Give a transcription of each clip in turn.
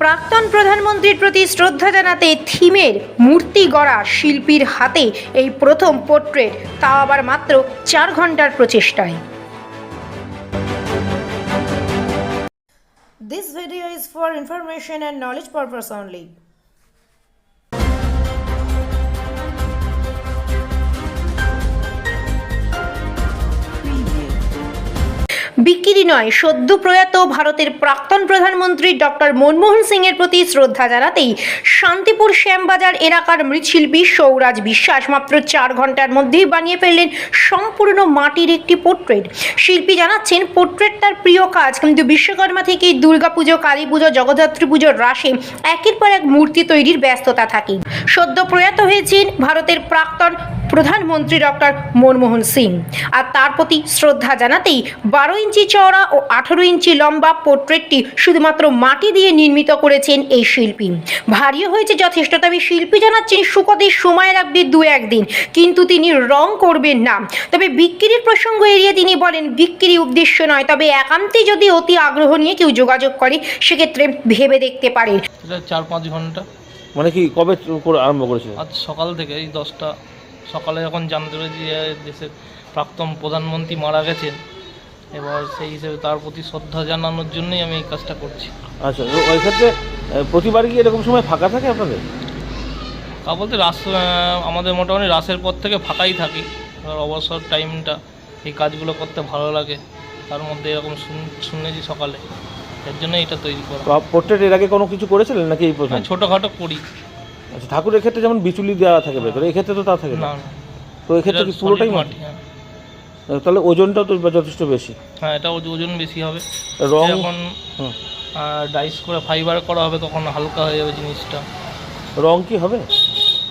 প্রাক্তন প্রধানমন্ত্রীর প্রতি শ্রদ্ধা জানাতে থিমের মূর্তি গড়া শিল্পীর হাতে এই প্রথম পোর্ট্রেট, তাও আবার মাত্র চার ঘণ্টার প্রচেষ্টায় This video is for information and knowledge purpose only. বিক্রি নয়, সদ্য প্রয়াত ভারতের প্রাক্তন প্রধানমন্ত্রী ডক্টর মনমোহন সিং এর প্রতি শ্রদ্ধা জানাতেই শান্তিপুর শ্যামবাজার এলাকার মৃৎশিল্পী সৌরাজ বিশ্বাস মাত্র চার ঘণ্টার মধ্যেই বানিয়ে ফেললেন সম্পূর্ণ মাটির একটি পোর্ট্রেট। শিল্পী জানাচ্ছেন, পোর্ট্রেট তার প্রিয় কাজ, কিন্তু বিশ্বকর্মা থেকেই দুর্গাপুজো কালী পুজো জগদ্ধাত্রী পুজোর রাশে একের পর এক মূর্তি তৈরির ব্যস্ততা থাকে। সদ্য প্রয়াত হয়েছেন ভারতের প্রাক্তন প্রধানমন্ত্রী ডক্টর মনমোহন সিং। আর তার প্রতি শ্রদ্ধা জানাতেই বারো ইঞ্চি চওড়া ও আঠারো ইঞ্চি লম্বা পোর্ট্রেটটি শুধুমাত্র মাটি দিয়ে নির্মিত করেছেন এই শিল্পী। ভারীও হয়েছে যথেষ্ট তবে শিল্পী জানাচ্ছেন সুকতে সময় লাগবে দু একদিন কিন্তু তিনি রং করবেন না। তবে বিক্রির প্রসঙ্গ এড়িয়ে তিনি বলেন বিক্রি উদ্দেশ্য নয় তবে একান্তে যদি অতি আগ্রহ নিয়ে কেউ যোগাযোগ করে সেক্ষেত্রে ভেবে দেখতে পারে চার পাঁচ ঘণ্টা। মানে কি কবে আরম্ভ করেছিল আজ সকাল থেকে এই দশটা সকালে যখন জানতে পেরেছি যে দেশের প্রাক্তন প্রধানমন্ত্রী মারা গেছেন এবার সেই হিসেবে তার প্রতি শ্রদ্ধা জানানোর জন্যই আমি এই কাজটা করছি। আচ্ছা ওই ক্ষেত্রে প্রতিবার কি এরকম সময় ফাঁকা থাকে আপনাদের? তা বলতে রাস আমাদের মোটামুটি রাসের পর থেকে ফাঁকাই থাকি। এবার অবসর টাইমটা এই কাজগুলো করতে ভালো লাগে। তার মধ্যে এরকম শুন- শুনেছি সকালে। এর জন্য এটা তৈরি করা। পোর্ট্রেট এর আগে কোনো কিছু করেছিলেন নাকি এই প্রথম হ্যাঁ, ছোটোখাটো করি। আচ্ছা ঠাকুরের ক্ষেত্রে যেমন বিচুলি দেওয়া থাকে ভেতরে এই ক্ষেত্রে তো তা থাকে না। তো এই ক্ষেত্রে কি পুরোটাই মাটি? হ্যাঁ। তাহলে ওজনটাও তো যথেষ্ট বেশি। হ্যাঁ এটা ওজ- ওজন বেশি হবে। রং হুম। ডাইস করে ফাইবার করা হবে তখন হালকা হয়ে যাবে জিনিসটা। রং কি হবে?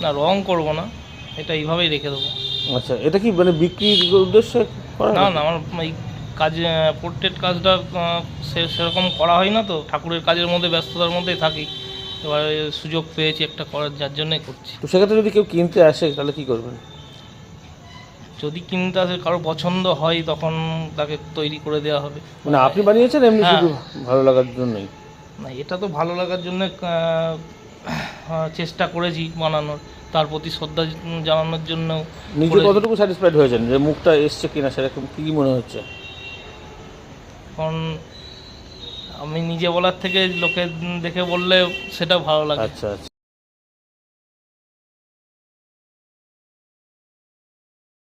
না রং করব না এটা এইভাবেই রেখে দেবো। আচ্ছা এটা কি মানে বিক্রির উদ্দেশ্যে করা না না আমার এই কাজ পোর্ট্রেট কাজটা সেরকম করা হয় না তো। ঠাকুরের কাজের মধ্যে ব্যস্ততার মধ্যেই থাকি। এবার সুযোগ পেয়েছি একটা করার যার জন্যই করছি। তো সেক্ষেত্রে যদি কেউ কিনতে আসে তাহলে কি করবেন? যদি কিনতে আসে কারও পছন্দ হয় তখন তাকে তৈরি করে দেওয়া হবে। মানে আপনি বানিয়েছেন এমনি হ্যাঁ। শুধু ভালো লাগার জন্যই? না এটা তো ভালো লাগার জন্য চেষ্টা করেছি বানানোর। তার প্রতি শ্রদ্ধা জানানোর জন্য নিজে কতটুকু স্যাটিসফাইড হয়েছেন? যে মুখটা এসছে কিনা সেরকম কি মনে হচ্ছে? এখন আমি নিজে বলার থেকে লোকে দেখে বললে সেটা ভালো লাগে। আচ্ছা আচ্ছা।